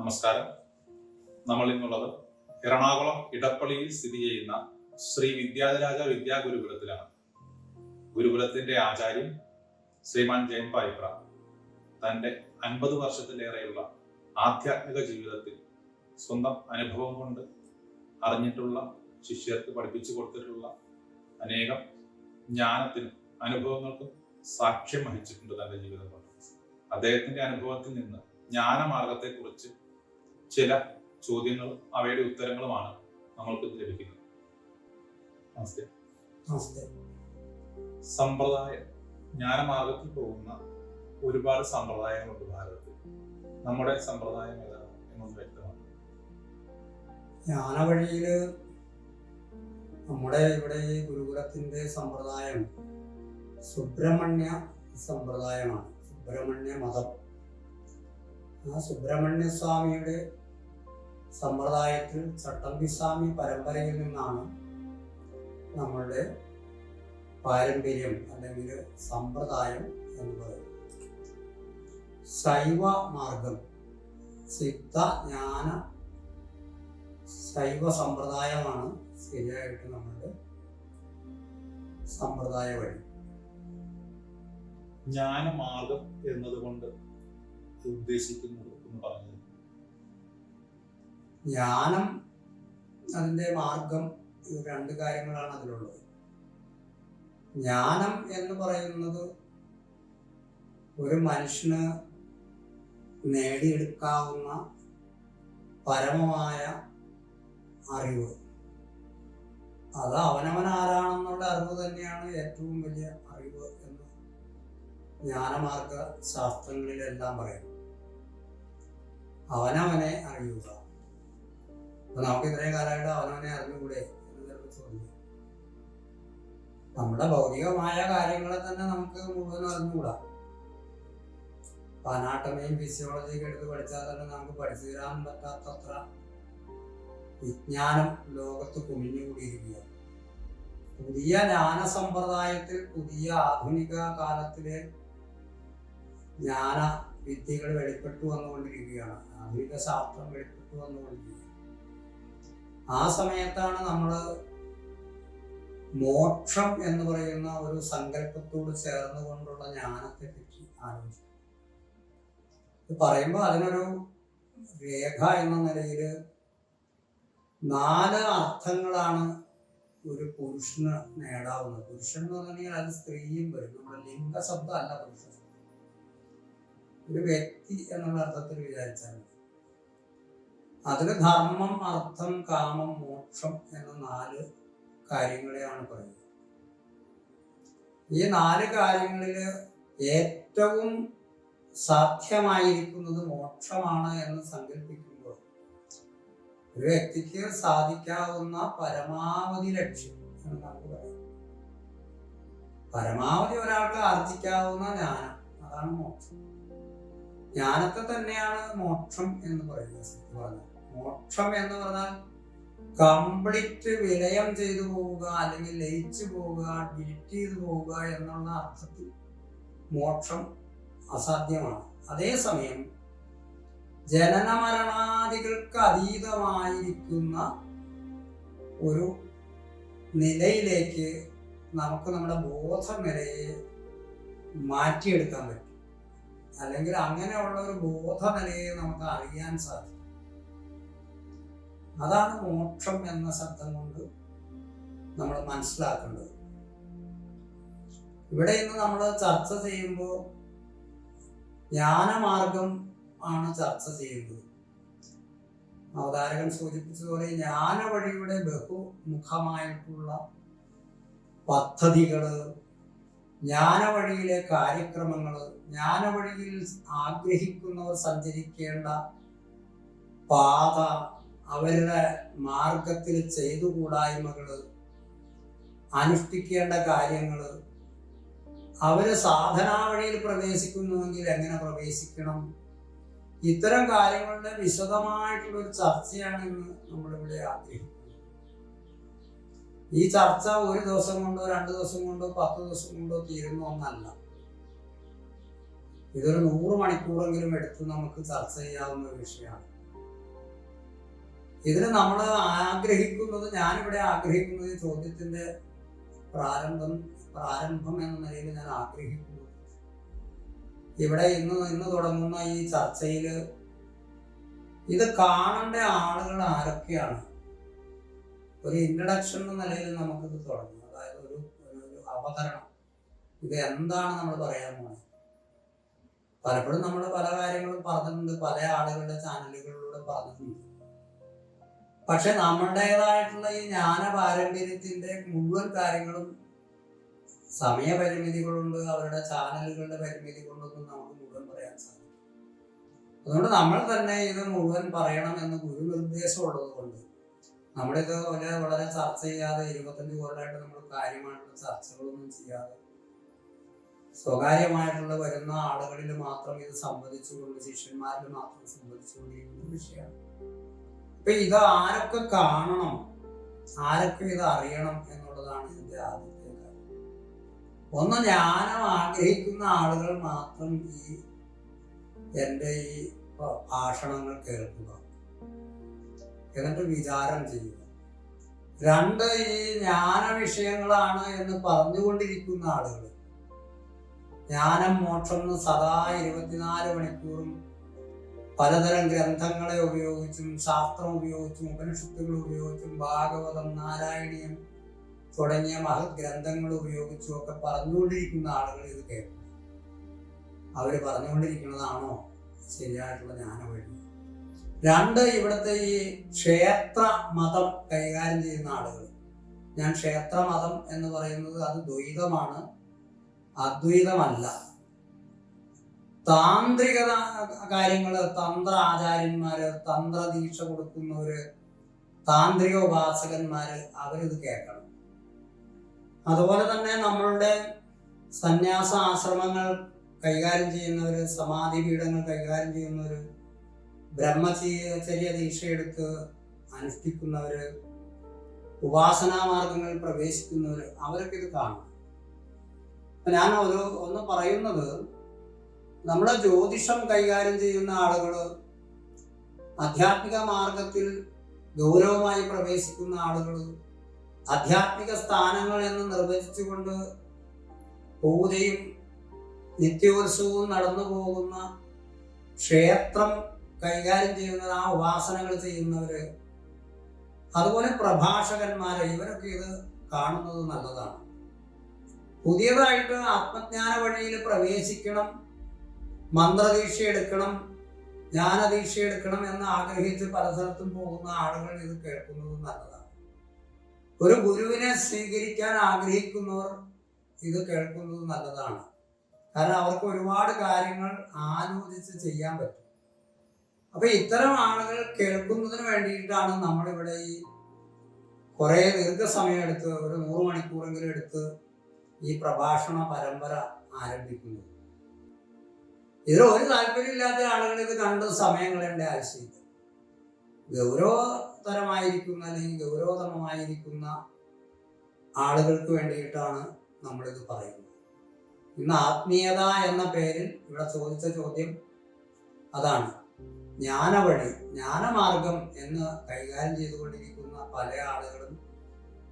നമസ്കാരം. നമ്മൾ ഇന്നുള്ളത് എറണാകുളം ഇടപ്പള്ളിയിൽ സ്ഥിതി ചെയ്യുന്ന ശ്രീ വിദ്യാധരാജ വിദ്യാ ഗുരുകുലത്തിലാണ് ഗുരുകുലത്തിന്റെ ആചാര്യൻ ശ്രീമാൻ ജയൻ പായിപ്ര തന്റെ അൻപത് വർഷത്തിലേറെയുള്ള ആധ്യാത്മിക ജീവിതത്തിൽ സ്വന്തം അനുഭവം കൊണ്ട് അറിഞ്ഞിട്ടുള്ള ശിഷ്യർക്ക് പഠിപ്പിച്ചു കൊടുത്തിട്ടുള്ള അനേകം ജ്ഞാനത്തിനും അനുഭവങ്ങൾക്കും സാക്ഷ്യം വഹിച്ചിട്ടുണ്ട് തന്റെ ജീവിതം കൊണ്ട്. അദ്ദേഹത്തിന്റെ അനുഭവത്തിൽ നിന്ന് ജ്ഞാനമാർഗത്തെക്കുറിച്ച് ചില ചോദ്യങ്ങളും അവയുടെ ഉത്തരങ്ങളുമാണ് നമ്മൾക്ക് ലഭിക്കുന്നത്. നമസ്തേ. നമസ്തേ. സമ്പ്രദായം ജ്ഞാനമാർഗത്തിൽ പോകുന്ന ഒരുപാട് സമ്പ്രദായങ്ങളുണ്ട് ഭാരതത്തിൽ. നമ്മുടെ സമ്പ്രദായം ഏതാണ് എന്നൊന്ന് വ്യക്തമാണ്. ജ്ഞാനവഴിയിൽ നമ്മുടെ ഇവിടെ ഗുരുകുലത്തിന്റെ സമ്പ്രദായം സുബ്രഹ്മണ്യ സമ്പ്രദായമാണ്. സുബ്രഹ്മണ്യ മതം. ആ സുബ്രഹ്മണ്യ സ്വാമിയുടെ സമ്പ്രദായത്തിൽ ചട്ടമ്പിസ്വാമി പരമ്പരയിൽ നിന്നാണ് നമ്മളുടെ പാരമ്പര്യം അല്ലെങ്കിൽ സമ്പ്രദായം എന്ന് പറയുന്നത് ശൈവ മാർഗം സിദ്ധ ജ്ഞാന ശൈവ സമ്പ്രദായമാണ് ശരിയായിട്ട് നമ്മളുടെ സമ്പ്രദായ വഴി. ജ്ഞാനമാർഗം എന്നതുകൊണ്ട് ഉദ്ദേശിക്കുന്നത് എന്ന് പറഞ്ഞത് ജ്ഞാനം അതിന്റെ മാർഗം രണ്ട് കാര്യങ്ങളാണ് അതിലുള്ളത്. ജ്ഞാനം എന്ന് പറയുന്നത് ഒരു മനുഷ്യന് നേടിയെടുക്കാവുന്ന പരമമായ അറിവ്. അത് അവനവൻ ആരാണെന്നുള്ള അറിവ് തന്നെയാണ് ഏറ്റവും വലിയ അറിവ് എന്ന് ജ്ഞാനമാർഗ ശാസ്ത്രങ്ങളിലെല്ലാം പറയും. അവനവനെ അറിയുക. അപ്പൊ നമുക്ക് ഇത്രയും കാലമായിട്ട് അവനവനെ അറിഞ്ഞുകൂടെ നമ്മുടെ ഭൗതികമായ കാര്യങ്ങളെ തന്നെ നമുക്ക് മുഴുവൻ അറിഞ്ഞുകൂടാ. അനാട്ടമിയും ഫിസിയോളജിയൊക്കെ എടുത്ത് പഠിച്ചാൽ തന്നെ നമുക്ക് പഠിച്ചു തരാൻ പറ്റാത്തത്ര വിജ്ഞാനം ലോകത്ത് കുമിഞ്ഞുകൂടിയിരിക്കുക പുതിയ ജ്ഞാന സമ്പ്രദായത്തിൽ പുതിയ ആധുനിക കാലത്തിലെ ജ്ഞാന വിദ്യകൾ വെളിപ്പെട്ടു വന്നുകൊണ്ടിരിക്കുകയാണ്. ആധുനിക ശാസ്ത്രം വെളിപ്പെട്ടു വന്നുകൊണ്ടിരിക്കുകയാണ്. ആ സമയത്താണ് നമ്മൾ മോക്ഷം എന്ന് പറയുന്ന ഒരു സങ്കല്പത്തോട് ചേർന്നുകൊണ്ടുള്ള ജ്ഞാനത്തെ പറ്റി ആലോചിക്കുന്നത് ഇത് പറയുമ്പോൾ അതിനൊരു രേഖ എന്ന നിലയിൽ നാല് അർത്ഥങ്ങളാണ് ഒരു പുരുഷന് നേടാവുന്നത്. പുരുഷൻ എന്ന് പറഞ്ഞാൽ അത് സ്ത്രീയും വരും. നമ്മുടെ ലിംഗശബ്ദം അല്ല പുരുഷൻ ഒരു വ്യക്തി എന്നുള്ള അർത്ഥത്തിൽ വിചാരിച്ചാൽ അതിന് ധർമ്മം അർത്ഥം കാമം മോക്ഷം എന്ന നാല് കാര്യങ്ങളെയാണ് പറയുന്നത്. ഈ നാല് കാര്യങ്ങളിൽ ഏറ്റവും സാധ്യമായിരിക്കുന്നത് മോക്ഷമാണ് എന്ന് സങ്കല്പിക്കുമ്പോൾ ഒരു വ്യക്തിക്ക് സാധിക്കാവുന്ന പരമാവധി ലക്ഷ്യം എന്ന് നമുക്ക് പറയാം. പരമാവധി ഒരാൾക്ക് ആർജിക്കാവുന്ന ജ്ഞാനം അതാണ് മോക്ഷം. ജ്ഞാനത്തെ തന്നെയാണ് മോക്ഷം എന്ന് പറയുന്നത് സത്യം മോക്ഷം എന്ന് പറഞ്ഞാൽ കംപ്ലീറ്റ് വിലയം ചെയ്തു പോവുക അല്ലെങ്കിൽ ലയിച്ചു പോവുക ഡിലിറ്റ് ചെയ്തു പോവുക എന്നുള്ള അർത്ഥത്തിൽ മോക്ഷം അസാധ്യമാണ്. അതേസമയം ജനന മരണാദികൾക്ക് അതീതമായിരിക്കുന്ന ഒരു നിലയിലേക്ക് നമുക്ക് നമ്മുടെ ബോധനിലയെ മാറ്റിയെടുക്കാൻ പറ്റും. അല്ലെങ്കിൽ അങ്ങനെയുള്ള ഒരു ബോധനിലയെ നമുക്ക് അറിയാൻ സാധിക്കും. അതാണ് മോക്ഷം എന്ന ശബ്ദം കൊണ്ട് നമ്മൾ മനസ്സിലാക്കേണ്ടത്. ഇവിടെ ഇന്ന് നമ്മൾ ചർച്ച ചെയ്യുമ്പോൾ ജ്ഞാനമാർഗം ആണ് ചർച്ച ചെയ്യുന്നത്. അവതാരകൻ സൂചിപ്പിച്ചതുപോലെ ജ്ഞാന വഴിയുടെ ബഹുമുഖമായിട്ടുള്ള പദ്ധതികൾ ജ്ഞാന വഴിയിലെ കാര്യക്രമങ്ങൾ ജ്ഞാന വഴിയിൽ ആഗ്രഹിക്കുന്നവർ സഞ്ചരിക്കേണ്ട പാത അവരുടെ മാർഗത്തിൽ ചെയ്തുകൂടായ്മകൾ അനുഷ്ഠിക്കേണ്ട കാര്യങ്ങൾ അവർ സാധനാ വഴിയിൽ പ്രവേശിക്കുന്നുവെങ്കിൽ എങ്ങനെ പ്രവേശിക്കണം? ഇത്തരം കാര്യങ്ങളുടെ വിശദമായിട്ടുള്ള ഒരു ചർച്ചയാണ് ഇന്ന് നമ്മളിവിടെ ആഗ്രഹിക്കുന്നത്. ഈ ചർച്ച ഒരു ദിവസം കൊണ്ടോ രണ്ട് ദിവസം കൊണ്ടോ പത്ത് ദിവസം കൊണ്ടോ തീരുന്ന ഒന്നല്ല. ഇതൊരു നൂറ് മണിക്കൂറെങ്കിലും എടുത്ത് നമുക്ക് ചർച്ച ചെയ്യാവുന്ന വിഷയമാണ്. ഇതിൽ നമ്മൾ ആഗ്രഹിക്കുന്നത് ഞാനിവിടെ ആഗ്രഹിക്കുന്നത് ചോദ്യത്തിന്റെ പ്രാരംഭം പ്രാരംഭം എന്ന നിലയിൽ ഞാൻ ആഗ്രഹിക്കുന്നു. ഇവിടെ ഇന്ന് ഇന്ന് തുടങ്ങുന്ന ഈ ചർച്ചയിൽ ഇത് കാണേണ്ട ആളുകൾ ആരൊക്കെയാണ്? ഒരു ഇൻട്രഡക്ഷൻ എന്ന നിലയിൽ നമുക്കിത് തുടങ്ങും. അതായത് ഒരു- ഒരു അവതരണം. ഇത് എന്താണ് നമ്മൾ പറയാൻ പോകുന്നത് പലപ്പോഴും നമ്മൾ പല കാര്യങ്ങളും പറഞ്ഞിട്ടുണ്ട് പല ആളുകളുടെ ചാനലുകളിലൂടെ പറഞ്ഞിട്ടുണ്ട്. പക്ഷെ നമ്മുടേതായിട്ടുള്ള ഈ ജ്ഞാന പാരമ്പര്യത്തിന്റെ മുഴുവൻ കാര്യങ്ങളും സമയപരിമിതികളുണ്ട് അവരുടെ ചാനലുകളുടെ പരിമിതി കൊണ്ടൊന്നും നമുക്ക് മുഴുവൻ പറയാൻ സാധിക്കും. അതുകൊണ്ട് നമ്മൾ തന്നെ ഇത് മുഴുവൻ പറയണം എന്ന് ഗുരു നിർദ്ദേശം ഉള്ളത് കൊണ്ട് നമ്മളിത് വളരെ വളരെ ചർച്ച ചെയ്യാതെ ഇരുപത്തഞ്ച് കൊല്ലമായിട്ട് നമ്മൾ കാര്യമായിട്ടുള്ള ചർച്ചകളൊന്നും ചെയ്യാതെ സ്വകാര്യമായിട്ടുള്ള വരുന്ന ആളുകളിൽ മാത്രം ഇത് സംവദിച്ചുകൊണ്ട് ശിഷ്യന്മാരിൽ മാത്രം സംവദിച്ചുകൊണ്ടിരിക്കുന്ന വിഷയമാണ്. അപ്പൊ ഇത് ആരൊക്കെ കാണണം? ആരൊക്കെ ഇത് അറിയണം എന്നുള്ളതാണ് ഇതിന്റെ ആദ്യത്തെ കാര്യം. ഒന്ന് ജ്ഞാനം ആഗ്രഹിക്കുന്ന ആളുകൾ മാത്രം ഈ എന്റെ ഈ ഭാഷണങ്ങൾ കേൾക്കുക. എന്നിട്ട് വിചാരം ചെയ്യുക. രണ്ട് ഈ ജ്ഞാന വിഷയങ്ങളാണ് എന്ന് പറഞ്ഞുകൊണ്ടിരിക്കുന്ന ആളുകൾ. ജ്ഞാനം മോക്ഷം സദാ ഇരുപത്തിനാല് മണിക്കൂറും പലതരം ഗ്രന്ഥങ്ങളെ ഉപയോഗിച്ചും ശാസ്ത്രം ഉപയോഗിച്ചും ഉപനിഷത്തുകൾ ഉപയോഗിച്ചും ഭാഗവതം നാരായണീയം തുടങ്ങിയ മഹത് ഗ്രന്ഥങ്ങൾ ഉപയോഗിച്ചും ഒക്കെ പറഞ്ഞുകൊണ്ടിരിക്കുന്ന ആളുകൾ ഇത് കേൾക്കും. അവർ പറഞ്ഞുകൊണ്ടിരിക്കുന്നതാണോ? ശരിയായിട്ടുള്ള ജ്ഞാനവഴി രണ്ട് ഇവിടുത്തെ ഈ ക്ഷേത്ര മതം കൈകാര്യം ചെയ്യുന്ന ആളുകൾ. ഞാൻ ക്ഷേത്ര മതം എന്ന് പറയുന്നത് അത് ദ്വൈതമാണ്. അദ്വൈതമല്ല. താന്ത്രികത കാര്യങ്ങൾ തന്ത്ര ആചാര്യന്മാര് തന്ത്ര ദീക്ഷ കൊടുക്കുന്നവര് താന്ത്രിക ഉപാസകന്മാര് അവരിത് കേൾക്കണം. അതുപോലെ തന്നെ നമ്മളുടെ സന്യാസ ആശ്രമങ്ങൾ കൈകാര്യം ചെയ്യുന്നവര് സമാധി പീഠങ്ങൾ കൈകാര്യം ചെയ്യുന്നവര് ബ്രഹ്മചര്യ ദീക്ഷയെടുത്ത് അനുഷ്ഠിക്കുന്നവര് ഉപാസനാ മാർഗങ്ങളിൽ പ്രവേശിക്കുന്നവര് അവരൊക്കെ ഇത് കാണും ഞാൻ ഒരു ഒന്ന് പറയുന്നത് നമ്മുടെ ജ്യോതിഷം കൈകാര്യം ചെയ്യുന്ന ആളുകൾ ആധ്യാത്മിക മാർഗത്തിൽ ഗൗരവമായി പ്രവേശിക്കുന്ന ആളുകൾ ആധ്യാത്മിക സ്ഥാനങ്ങൾ എന്ന് നിർവചിച്ചുകൊണ്ട് പൂജയും നിത്യോത്സവവും നടന്നു പോകുന്ന ക്ഷേത്രം കൈകാര്യം ചെയ്യുന്ന ആ ഉപാസനകൾ ചെയ്യുന്നവര് അതുപോലെ പ്രഭാഷകന്മാരെ ഇവരൊക്കെ ഇത് കാണുന്നത് നല്ലതാണ്. പുതിയതായിട്ട് ആത്മജ്ഞാന വഴിയിൽ പ്രവേശിക്കണം മന്ത്രദീക്ഷ എടുക്കണം ജ്ഞാനദീക്ഷ എടുക്കണം എന്ന് ആഗ്രഹിച്ച് പല സ്ഥലത്തും പോകുന്ന ആളുകൾ ഇത് കേൾക്കുന്നത് നല്ലതാണ്. ഒരു ഗുരുവിനെ സ്വീകരിക്കാൻ ആഗ്രഹിക്കുന്നവർ ഇത് കേൾക്കുന്നത് നല്ലതാണ്. കാരണം അവർക്ക് ഒരുപാട് കാര്യങ്ങൾ ആലോചിച്ച് ചെയ്യാൻ പറ്റും. അപ്പൊ ഇത്തരം ആളുകൾ കേൾക്കുന്നതിന് വേണ്ടിയിട്ടാണ് നമ്മളിവിടെ ഈ കുറേ ദീർഘസമയം എടുത്ത് ഒരു നൂറ് മണിക്കൂറെങ്കിലും എടുത്ത് ഈ പ്രഭാഷണ പരമ്പര ആരംഭിക്കുന്നത്. ഇതിൽ ഒരു താല്പര്യമില്ലാത്ത ആളുകൾ ഇത് കണ്ട് സമയം കളയേണ്ട ആവശ്യമില്ല. ഗൗരവതരമായിരിക്കുന്ന അല്ലെങ്കിൽ ഗൗരവതമമായിരിക്കുന്ന ആളുകൾക്ക് വേണ്ടിയിട്ടാണ് നമ്മളിത് പറയുന്നത്. ഇന്ന് ആത്മീയത എന്ന പേരിൽ ഇവിടെ ചോദിച്ച ചോദ്യം അതാണ്. ജ്ഞാനവഴി ജ്ഞാനമാർഗം എന്ന് കൈകാര്യം ചെയ്തുകൊണ്ടിരിക്കുന്ന പല ആളുകളും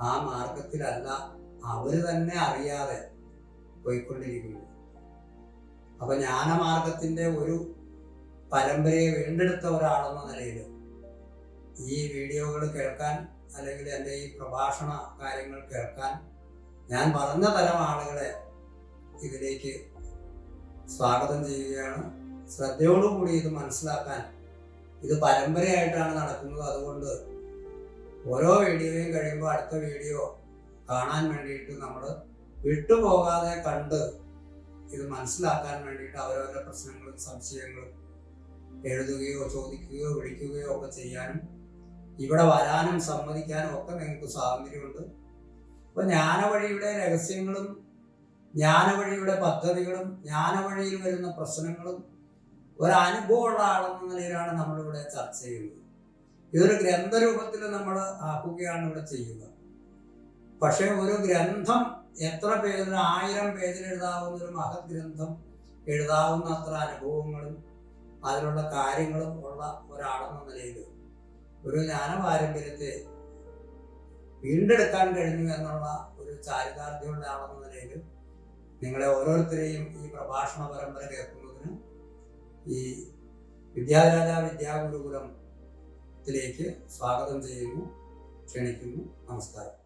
ആ മാർഗത്തിലല്ല അവർ തന്നെ അറിയാതെ പോയിക്കൊണ്ടിരിക്കുന്നു അപ്പൊ ജ്ഞാനമാർഗത്തിന്റെ ഒരു പരമ്പരയെ വീണ്ടെടുത്ത ഒരാളെന്ന നിലയിൽ ഈ വീഡിയോകൾ കേൾക്കാൻ അല്ലെങ്കിൽ എന്റെ ഈ പ്രഭാഷണ കാര്യങ്ങൾ കേൾക്കാൻ ഞാൻ പറഞ്ഞ തരം ആളുകളെ ഇതിലേക്ക് സ്വാഗതം ചെയ്യുകയാണ്. ശ്രദ്ധയോടുകൂടി ഇത് മനസ്സിലാക്കാൻ ഇത് പരമ്പരയായിട്ടാണ് നടക്കുന്നത്. അതുകൊണ്ട് ഓരോ വീഡിയോയും കഴിയുമ്പോൾ അടുത്ത വീഡിയോ കാണാൻ വേണ്ടിയിട്ട് നമ്മൾ വിട്ടുപോകാതെ കണ്ട് ഇത് മനസ്സിലാക്കാൻ വേണ്ടിയിട്ട് അവരവരുടെ പ്രശ്നങ്ങളും സംശയങ്ങളും എഴുതുകയോ ചോദിക്കുകയോ വിളിക്കുകയോ ഒക്കെ ചെയ്യാനും ഇവിടെ വരാനും സമ്മതിക്കാനും ഒക്കെ നിങ്ങൾക്ക് സ്വാതന്ത്ര്യമുണ്ട്. അപ്പോൾ ജ്ഞാനവഴിയുടെ രഹസ്യങ്ങളും ജ്ഞാനവഴിയുടെ പദ്ധതികളും ജ്ഞാനവഴിയിൽ വരുന്ന പ്രശ്നങ്ങളും ഒരനുഭവമുള്ള ആളെന്ന നിലയിലാണ് നമ്മളിവിടെ ചർച്ച ചെയ്യുന്നത്. ഇതൊരു ഗ്രന്ഥരൂപത്തിൽ നമ്മൾ ആക്കുകയാണ് ഇവിടെ ചെയ്യുക പക്ഷേ ഒരു ഗ്രന്ഥം എത്ര പേജിൽ ആയിരം പേജിൽ എഴുതാവുന്ന ഒരു മഹത് ഗ്രന്ഥം എഴുതാവുന്ന അത്ര അനുഭവങ്ങളും അതിലുള്ള കാര്യങ്ങളും ഉള്ള ഒരാളെന്ന നിലയിൽ ഒരു ജ്ഞാന പാരമ്പര്യത്തെ വീണ്ടെടുക്കാൻ കഴിഞ്ഞു എന്നുള്ള ഒരു ചാരിതാർത്ഥ്യമുള്ള ആളെന്ന നിലയിൽ നിങ്ങളെ ഓരോരുത്തരെയും ഈ പ്രഭാഷണ പരമ്പര കേൾക്കുന്നതിന് ഈ വിദ്യാരാജ വിദ്യാഗുരുകുലത്തിലേക്ക് സ്വാഗതം ചെയ്യുന്നു ക്ഷണിക്കുന്നു. നമസ്കാരം.